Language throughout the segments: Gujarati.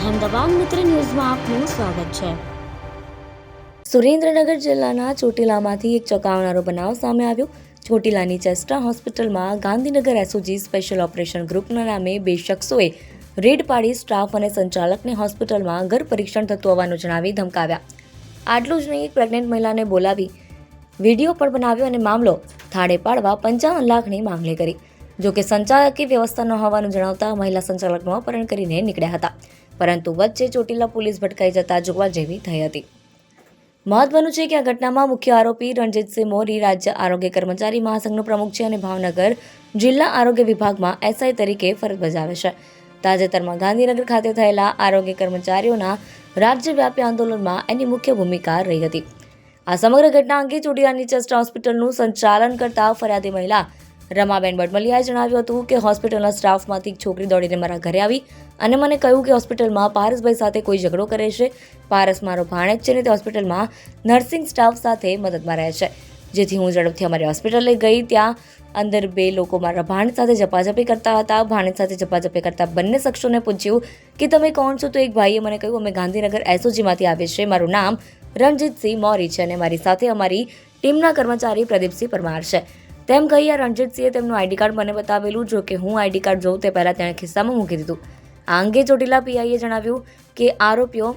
અહેમદાબાદ મિત્ર ન્યૂઝમાં આપનું સ્વાગત છે. સુરેન્દ્રનગર જિલ્લાના ચોટીલામાંથી એક ચોંકાવનારો બનાવ સામે આવ્યો. ચોટીલાની ચેસ્ટા હોસ્પિટલમાં ગાંધીનગર એસઓજી સ્પેશિયલ ઓપરેશન ગ્રુપના નામે બે શખ્સોએ રેડ પાડી સ્ટાફ અને સંચાલકને હોસ્પિટલમાં ઘર પરીક્ષણ થતું હોવાનું જણાવી ધમકાવ્યા. આટલું જ નહીં, એક પ્રેગ્નેન્ટ મહિલાને બોલાવી વીડિયો પણ બનાવ્યો અને મામલો થાળે પાડવા પંચાવન લાખની માંગણી કરી. જોકે સંચાલકી વ્યવસ્થા ન હોવાનું જણાવતા મહિલા સંચાલકનું અપહરણ કરીને નીકળ્યા હતા. પરંતુ વચ્ચે ચોટીલા પોલીસ ભટકાઈ જતા જોવા જેવી થઈ હતી. મહત્વનું છે કે આ ઘટનામાં મુખ્ય આરોપી રણજીતસિંહ મોરી રાજ્ય આરોગ્ય કર્મચારી મહાસંઘનો પ્રમુખ છે અને ભાવનગર જિલ્લા આરોગ્ય વિભાગમાં એસઆઈ તરીકે ફરજ બજાવે છે. તાજેતરમાં ગાંધીનગર ખાતે થયેલા આરોગ્ય કર્મચારીઓના રાજ્યવ્યાપી આંદોલનમાં એની મુખ્ય ભૂમિકા રહી હતી. આ સમગ્ર ઘટના અંગે ચોટીલાની ચેસ્ટ હોસ્પિટલનું સંચાલન કરતા ફરિયાદી મહિલા રમાબેન બડમલિયાએ જણાવ્યું હતું કે હોસ્પિટલના સ્ટાફમાંથી એક છોકરી દોડીને મારા ઘરે આવી અને મને કહ્યું કે હોસ્પિટલમાં પારસભાઈ સાથે કોઈ ઝઘડો કરે છે. પારસ મારો ભાણેજ છે ને તે હોસ્પિટલમાં નર્સિંગ સ્ટાફ સાથે મદદમાં રહે છે. જેથી હું ઝડપથી અમારી હોસ્પિટલે ગઈ. ત્યાં અંદર બે લોકો મારા ભાણેજ સાથે ઝપાઝપી કરતા હતા. ભાણેજ સાથે ઝપાઝપી કરતા બંને શખ્સોને પૂછ્યું કે, તમે કોણ છો? તો એક ભાઈએ મને કહ્યું, અમે ગાંધીનગર એસઓજીમાંથી આવીએ છીએ. મારું નામ રણજીતસિંહ મોરી છે અને મારી સાથે અમારી ટીમના કર્મચારી પ્રદીપસિંહ પરમાર છે. તેમ કહી આ રણજીતસિંહે તેમનું આઈડી કાર્ડ મને બતાવેલું, જો કે હું આઈડી કાર્ડ જોઉં તે પહેલાં તેણે ખિસ્સામાં મૂકી દીધું. આ અંગે ચોટીલા પીઆઈએ જણાવ્યું કે આરોપીઓ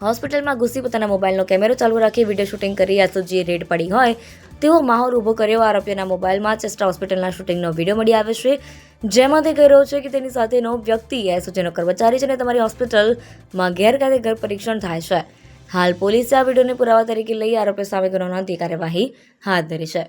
હોસ્પિટલમાં ઘૂસી પોતાના મોબાઈલનો કેમેરો ચાલુ રાખી વીડિયો શૂટિંગ કરી એસઓજીએ રેડ પડી હોય, તેવો માહોલ ઊભો કર્યો આરોપીઓના મોબાઈલમાં ચેસ્ટા હોસ્પિટલના શૂટિંગનો વીડિયો મળી આવે છે જેમાં તે કહી રહ્યો છે કે તેની સાથેનો વ્યક્તિ એસઓજીનો કર્મચારી છે અને તમારી હોસ્પિટલમાં ગેરકાયદે ઘર પરીક્ષણ થાય છે. હાલ પોલીસે આ વિડીયોને પુરાવા તરીકે લઈ આરોપીઓ સામે ગુનો નોંધી કાર્યવાહી હાથ ધરી છે.